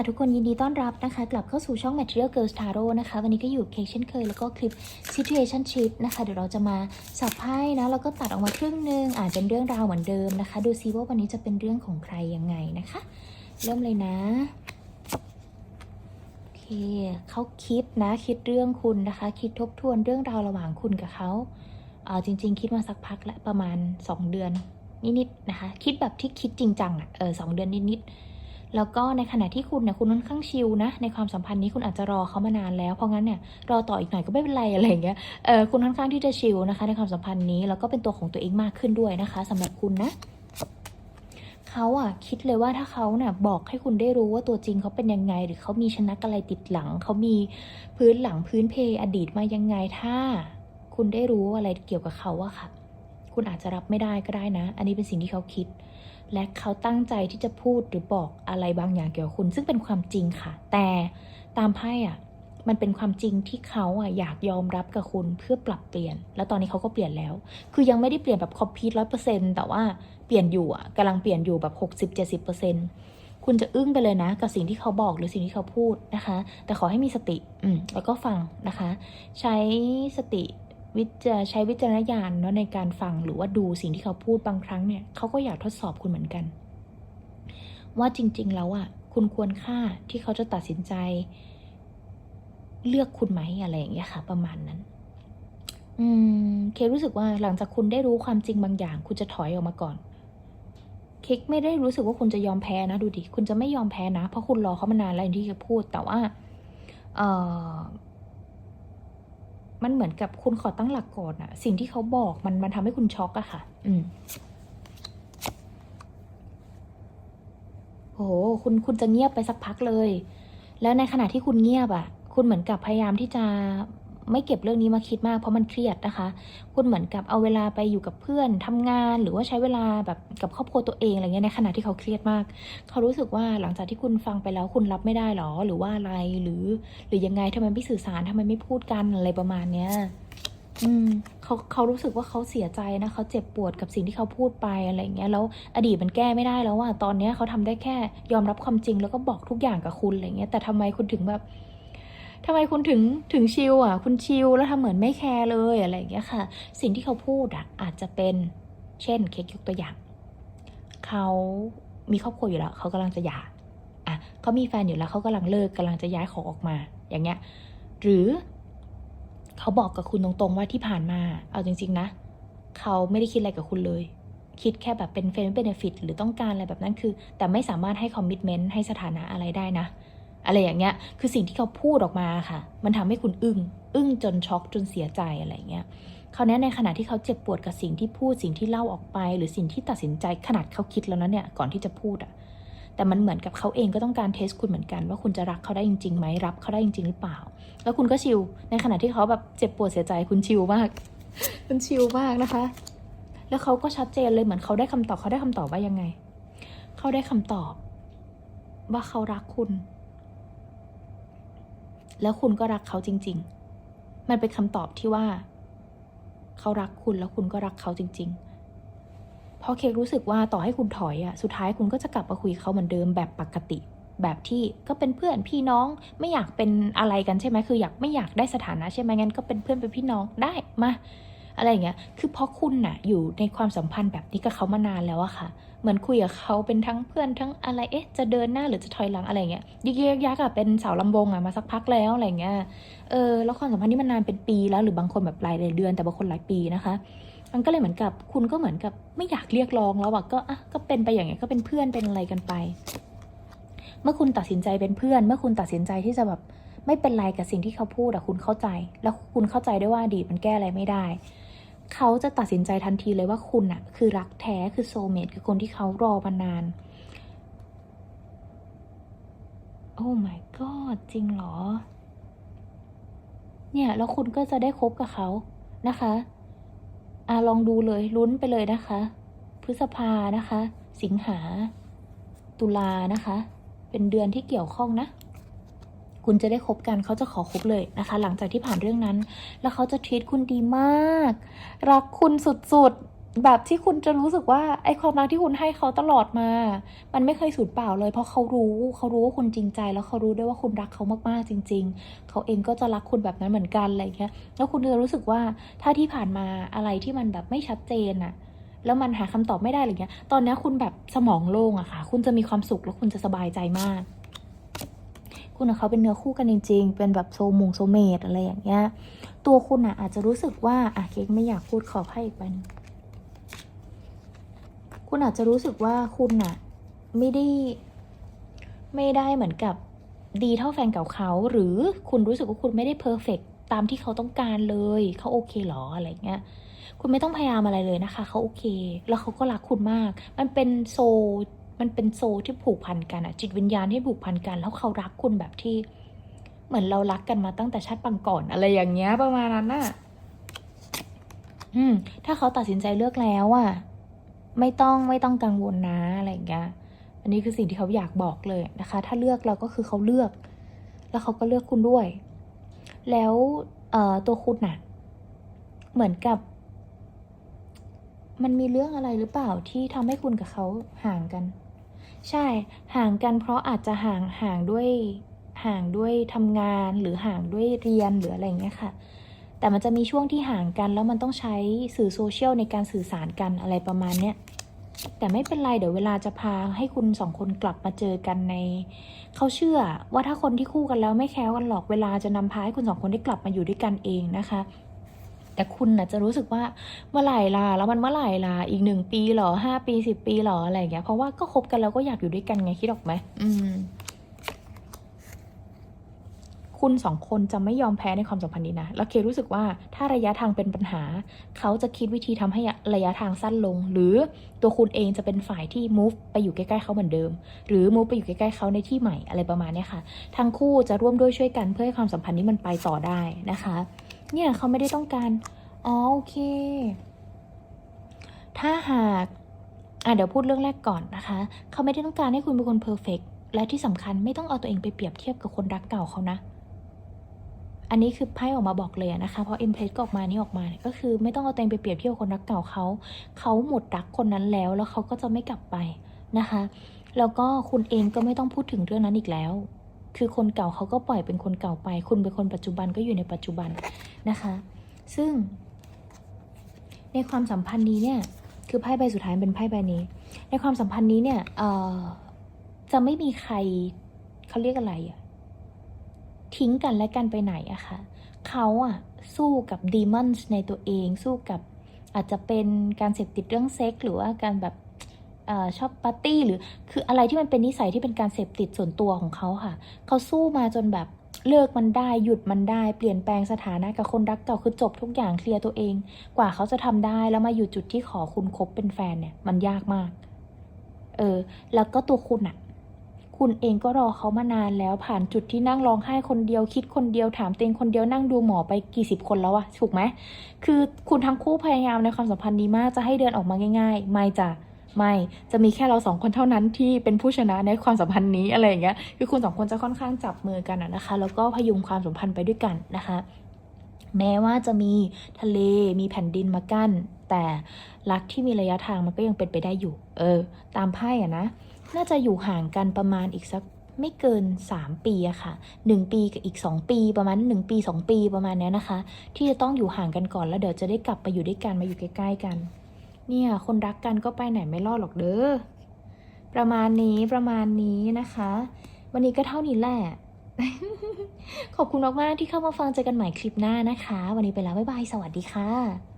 ค่ะทุกคนยินดีต้อนรับนะคะ กลับเข้าสู่ช่อง Material Girls Tarot นะคะ วันนี้ก็อยู่เคเช่นเคย แล้วก็คลิป Situation Sheet นะคะ เดี๋ยวเราจะมาสับไพ่นะ แล้วก็ตัดออกมาครึ่งหนึ่งอาจเป็นเรื่องราวเหมือนเดิมนะคะ ดูซิว่าวันนี้จะเป็นเรื่องของใครยังไงนะคะ เริ่มเลยนะโอเคเขาคิดนะคิดเรื่องคุณนะคะ คิดทบทวนเรื่องราวระหว่างคุณกับเขาเออจริง ๆ คิดมาสักพักแล้วประมาณ 2 เดือนนิดๆนะคะ คิดแบบที่คิดจริงจังอะเออสองเดือนนิดๆ แล้วก็ในขณะที่คุณเนี่ยคุณค่อนข้างชิลนะ ในความสัมพันธ์นี้คุณอาจจะรอเขามานานแล้ว เพราะงั้นเนี่ยรอต่ออีกหน่อยก็ไม่เป็นไรอะไรเงี้ย เออคุณค่อนข้างที่จะชิลนะคะ ในความสัมพันธ์นี้แล้วก็เป็นตัวของตัวเองมากขึ้นด้วยนะคะสำหรับคุณนะเขาอะคิดเลยว่าถ้าเขาเนี่ยบอกให้คุณได้รู้ว่าตัวจริงเขาเป็นยังไง หรือเขามีชนะอะไรติดหลัง เขามีพื้นหลังพื้นเพอดีตมายังไงถ้า คุณได้รู้อะไรเกี่ยวกับเขาอะค่ะ คุณอาจจะรับไม่ได้ก็ได้นะ อันนี้เป็นสิ่งที่เขาคิด และเขาตั้งใจที่จะพูดหรือบอกอะไรบางอย่างเกี่ยวกับคุณ ซึ่งเป็นความจริงค่ะ แต่ตามไพ่อะมันเป็นความจริงที่เขาอะอยากยอมรับกับคุณเพื่อปรับเปลี่ยน แล้วตอนนี้เขาก็เปลี่ยนแล้ว คือยังไม่ได้เปลี่ยนแบบคอมพิวร้อยเปอร์เซ็นต์แต่ว่าเปลี่ยนอยู่อะกำลังเปลี่ยนอยู่แบบหกสิบเจ็ดสิบเปอร์เซ็นต์คุณจะอึ้งไปเลยนะ กับสิ่งที่เขาบอกหรือสิ่งที่เขาพูดนะคะ แต่ขอให้มีสติ อืมแล้วก็ฟังนะคะ ใช้สติ วิจะใช้วิจารณญาณเนาะในการฟังหรือว่าดูสิ่งที่เขาพูดบางครั้งเนี่ยเขาก็อยากทดสอบคุณเหมือนกัน ว่าจริง ๆ แล้วอะคุณควรค่าที่เขาจะตัดสินใจ เลือกคุณไหมอะไรอย่างเงี้ยค่ะ ประมาณนั้น อืม เครู้สึกว่าหลังจากคุณได้รู้ความจริงบางอย่าง คุณจะถอยออกมาก่อน เค้กไม่ได้รู้สึกว่าคุณจะยอมแพ้นะดูดิคุณจะไม่ยอมแพ้นะ เพราะคุณรอเขามานานแล้วอย่างที่เคพูดแต่ว่า เออ มันเหมือนกับคุณขอตั้งหลักก่อนอะสิ่งที่เขาบอกมันมันทำให้คุณช็อกอะค่ะ อืมโหคุณคุณจะเงียบไปสักพักเลย แล้วในขณะที่คุณเงียบอะคุณเหมือนกับพยายามที่จะ ไม่เก็บเรื่องนี้มาคิดมากเพราะมันเครียดนะคะ คุณเหมือนกับเอาเวลาไปอยู่กับเพื่อนทำงาน หรือว่าใช้เวลาแบบกับครอบครัวตัวเองอะไรเงี้ยในขณะที่เขาเครียดมาก เขารู้สึกว่าหลังจากที่คุณฟังไปแล้วคุณรับไม่ได้หรอหรือว่าอะไรหรือ หรือยังไงทำไมไม่สื่อสารทำไมไม่พูดกันอะไรประมาณเนี้ยอืมเขาเขารู้สึกว่าเขาเสียใจนะเขาเจ็บปวดกับสิ่งที่เขาพูดไปอะไรเงี้ยแล้วอดีตมันแก้ไม่ได้แล้วว่าตอนเนี้ยเขาทำได้แค่ยอมรับความจริงแล้วก็บอกทุกอย่างกับคุณอะไรเงี้ยแต่ทำไมคุณถึงแบบ ทำไมคุณถึงถึงชิลอะ คุณชิลแล้วทำเหมือนไม่แคร์เลยอะไรอย่างเงี้ยค่ะ สิ่งที่เขาพูดอะอาจจะเป็นเช่นเค้กยกตัวอย่าง เขามีครอบครัวอยู่แล้ว เขากำลังจะหย่าอะเขามีแฟนอยู่แล้วเขากำลังเลิกกำลังจะย้ายของออกมา อย่างเงี้ย หรือเขาบอกกับคุณตรงๆว่าที่ผ่านมา เอาจริง ๆ นะ เขาไม่ได้คิดอะไรกับคุณเลย คิดแค่แบบเป็นเฟรนด์เบนฟิตหรือต้องการอะไรแบบนั้นคือ แต่ไม่สามารถให้คอมมิชเมนต์ให้สถานะอะไรได้นะ อะไรอย่างเงี้ย คือสิ่งที่เขาพูดออกมาค่ะ มันทำให้คุณอึ้ง อึ้งจนช็อกจนเสียใจอะไรอย่างเงี้ยคราวนี้ในขณะที่เขาเจ็บปวดกับสิ่งที่พูดสิ่งที่เล่าออกไป หรือสิ่งที่ตัดสินใจขนาดเขาคิดแล้วนะเนี่ยก่อนที่จะพูดอะแต่มันเหมือนกับเขาเองก็ต้องการเทสคุณเหมือนกัน ว่าคุณจะรักเขาได้จริงๆไหมรับเขาได้จริง ๆ หรือเปล่า แล้วคุณก็ชิลในขณะที่เขาแบบเจ็บปวดเสียใจคุณชิลมาก คุณชิลมากนะคะ แล้วเขาก็ชัดเจนเลยเหมือนเขาได้คำตอบเขาได้คำตอบว่ายังไง เขาได้คำตอบ ว่าเขารักคุณ แล้วคุณก็รักเขาจริง ๆ มันเป็นคำตอบที่ว่า เขารักคุณแล้วคุณก็รักเขาจริง ๆ เพราะเคกรู้สึกว่าต่อให้คุณถอยอะสุดท้ายคุณก็จะกลับมาคุยเขาเหมือนเดิมแบบปกติ แบบที่ก็เป็นเพื่อนพี่น้องไม่อยากเป็นอะไรกันใช่ไหมคืออยากไม่อยากได้สถานะใช่ไหมงั้นก็เป็นเพื่อนเป็นพี่น้องได้มาอะไรอย่างเงี้ย คือเพราะคุณน่ะอยู่ในความสัมพันธ์แบบนี้กับเขามานานแล้วอะค่ะ เหมือนคุยกับเขาเป็นทั้งเพื่อนทั้งอะไรเอ๊ะจะเดินหน้าหรือจะถอยหลังอะไรเงี้ยยึกยักยักอะเป็นสาวลำวงอะมาสักพักแล้วอะไรเงี้ยเออแล้วความสัมพันธ์นี้มันนานเป็นปีแล้วหรือบางคนแบบหลายเดือน แต่บางคนหลายปีนะคะมันก็เลยเหมือนกับคุณก็เหมือนกับไม่อยากเรียกร้องแล้วอะก็อะก็เป็นไปอย่างเงี้ยก็เป็นเพื่อนเป็นอะไรกันไป เมื่อคุณตัดสินใจเป็นเพื่อน เมื่อคุณตัดสินใจที่จะแบบไม่เป็นไรกับสิ่งที่เขาพูดอะคุณเข้าใจ แล้วคุณเข้าใจด้วยว่าอดีตมันแก้อะไรไม่ได้ เขาจะตัดสินใจทันทีเลยว่าคุณอะคือรักแท้คือโซเมตคือคนที่เขารอมานาน โอ้ my god จริงเหรอ เนี่ย แล้วคุณก็จะได้คบกับเขานะคะอะลองดูเลยลุ้นไปเลยนะคะ พฤษภานะคะ สิงหา ตุลานะคะ เป็นเดือนที่เกี่ยวข้องนะ คุณจะได้คบกันเขาจะขอคบเลยนะคะ หลังจากที่ผ่านเรื่องนั้น แล้วเขาจะท e ีตคุณดีมาก รักคุณสุดๆ แบบที่คุณจะรู้สึกว่าไอ้ความรักที่คุณให้เขาตลอดมา มันไม่เคยสูญเปล่าเลย เพราะเขารู้เขารู้ว่าคุณจริงใจ แล้วเขารู้ด้วยว่าคุณรักเขามากๆจริง ๆ เขาเองก็จะรักคุณแบบนั้นเหมือนกันอะไรเงี้ยแล้วคุณจะรู้สึกว่าถ้าที่ผ่านมาอะไรที่มันแบบไม่ชัดเจนอะแล้วมันหาคำตอบไม่ได้อะไรเงี้ย ตอนนี้คุณแบบสมองโล่งอะค่ะ คุณจะมีความสุขแล้วคุณจะสบายใจมาก คุณกับเขาเป็นเนื้อคู่กันจริง ๆ เป็นแบบโซมงโซเมตอะไรอย่างเงี้ย ตัวคุณอะอาจจะรู้สึกว่าอะเค้กไม่อยากพูดขอให้อีกใบนึงคุณอาจจะรู้สึกว่าคุณอะไม่ได้ไม่ได้เหมือนกับดีเท่าแฟนเก่าเขา หรือคุณรู้สึกว่าคุณไม่ได้เพอร์เฟกตามที่เขาต้องการเลยเขาโอเคเหรออะไรเงี้ย คุณไม่ต้องพยายามอะไรเลยนะคะ เขาโอเค แล้วเขาก็รักคุณมาก มันเป็นโซ มันเป็นโซที่ผูกพันกันอะจิตวิญญาณที่ผูกพันกัน แล้วเขารักคุณแบบที่ เหมือนเรารักกันมาตั้งแต่ชาติปังก่อนอะไรอย่างเงี้ยประมาณนั้นน่ะ อืม ถ้าเขาตัดสินใจเลือกแล้วอะไม่ต้องไม่ต้องกังวลนะอะไรอย่างเงี้ย อันนี้คือสิ่งที่เขาอยากบอกเลยนะคะ ถ้าเลือกเราก็คือเขาเลือก แล้วเขาก็เลือกคุณด้วย แล้วเอ่อตัวคุณน่ะ เหมือนกับ มันมีเรื่องอะไรหรือเปล่าที่ทำให้คุณกับเขาห่างกัน ใช่ ห่างกันเพราะอาจจะห่างห่างด้วยห่างด้วยทำงานหรือห่างด้วยเรียนหรืออะไรอย่างเงี้ยค่ะ แต่มันจะมีช่วงที่ห่างกันแล้วมันต้องใช้สื่อโซเชียลในการสื่อสารกันอะไรประมาณเนี้ยแต่ไม่เป็นไรเดี๋ยวเวลาจะพาให้คุณสองคนกลับมาเจอกันใน เขาเชื่อว่าถ้าคนที่คู่กันแล้วไม่แคล้วกันหรอกเวลาจะนำพาให้คุณสองคนได้กลับมาอยู่ด้วยกันเองนะคะ แต่คุณน่ะจะรู้สึกว่าเมื่อไหร่ล่ะแล้วมันเมื่อไหร่ล่ะอีกหนึ่งปีหรอห้าปีสิบปีหรออะไรอย่างเงี้ยเพราะว่าก็คบกันแล้วก็อยากอยู่ด้วยกันไงคิดออกไหมอืมคุณสองคนจะไม่ยอมแพ้ในความสัมพันธ์นี้นะ แล้วเครู้สึกว่าถ้าระยะทางเป็นปัญหา เขาจะคิดวิธีทำให้ระยะทางสั้นลง หรือตัวคุณเองจะเป็นฝ่ายที่ move ไปอยู่ใกล้ๆเขาเหมือนเดิม หรือ move ไปอยู่ใกล้ๆเขาในที่ใหม่อะไรประมาณนี้ค่ะ ทั้งคู่จะร่วมด้วยช่วยกันเพื่อให้ความสัมพันธ์นี้มันไปต่อได้นะคะ เนี่ยเขาไม่ได้ต้องการ อ๋อโอเค ถ้าหากอะเดี๋ยวพูดเรื่องแรกก่อนนะคะ เขาไม่ได้ต้องการให้คุณเป็นคนเพอร์เฟกและที่สำคัญไม่ต้องเอาตัวเองไปเปรียบเทียบกับคนรักเก่าเขานะ อันนี้คือไพ่ออกมาบอกเลยนะคะ เพราะเอ็มเพลสก็ออกมานี่ออกมาเนี่ยก็คือไม่ต้องเอาตัวเองไปเปรียบเทียบกับคนรักเก่าเขา เขาหมดรักคนนั้นแล้วแล้วเขาก็จะไม่กลับไปนะคะ แล้วก็คุณเองก็ไม่ต้องพูดถึงเรื่องนั้นอีกแล้ว คือคนเก่าเขาก็ปล่อยเป็นคนเก่าไป คุณเป็นคนปัจจุบันก็อยู่ในปัจจุบันนะคะ ซึ่ง ในความสัมพันธ์นี้เนี่ย คือไพ่ใบสุดท้ายเป็นไพ่ใบนี้ ในความสัมพันธ์นี้เนี่ยเอ่อจะไม่มีใครเขาเรียกอะไรอะทิ้งกันและกันไปไหนอะค่ะเขาอะสู้กับดีมอนส์ในตัวเอง สู้กับอาจจะเป็นการเสพติดเรื่องเซ็กส์หรือว่าการแบบ ชอบปาร์ตี้หรือคืออะไรที่มันเป็นนิสัยที่เป็นการเสพติดส่วนตัวของเขาค่ะ เขาสู้มาจนแบบเลิกมันได้หยุดมันได้เปลี่ยนแปลงสถานะกับคนรักเก่าคือจบทุกอย่างเคลียร์ตัวเอง กว่าเขาจะทำได้แล้วมาอยู่จุดที่ขอคุณคบเป็นแฟนเนี่ยมันยากมาก เออ แล้วก็ตัวคุณอะคุณเองก็รอเขามานานแล้วผ่านจุดที่นั่งร้องไห้คนเดียวคิดคนเดียวถามเตงคนเดียวนั่งดูหมอไปกี่สิบคนแล้วอะถูกไหมคือคุณทั้งคู่พยายามในความสัมพันธ์นี้มากจะให้เดินออกมาง่าย ๆ ไม่จ้ะ ไม่จะมีแค่เราสองคนเท่านั้นที่เป็นผู้ชนะในความสัมพันธ์นี้อะไรอย่างเงี้ยคือคุณสองคนจะค่อนข้างจับมือกันนะคะ แล้วก็พยุงความสัมพันธ์ไปด้วยกันนะคะ แม้ว่าจะมีทะเลมีแผ่นดินมากั้น แต่รักที่มีระยะทางมันก็ยังเป็นไปได้อยู่ เออ ตามไพ่อะนะ น่าจะอยู่ห่างกันประมาณอีกสักไม่เกิน 3 ปีอะค่ะ 1 ปีกับอีก 2 ปีประมาณ 1 ปี 2 ปีประมาณนี้นะคะ ที่จะต้องอยู่ห่างกันก่อนแล้วเดี๋ยวจะได้กลับไปอยู่ด้วยกันมาอยู่ใกล้ๆกัน เนี่ย คนรักกันก็ไปไหนไม่รอดหรอกเด้อ ประมาณนี้ประมาณนี้นะคะ วันนี้ก็เท่านี้แหละ ขอบคุณมากๆที่เข้ามาฟังเจอกันใหม่คลิปหน้านะคะ วันนี้ไปแล้ว บ๊ายบาย สวัสดีค่ะ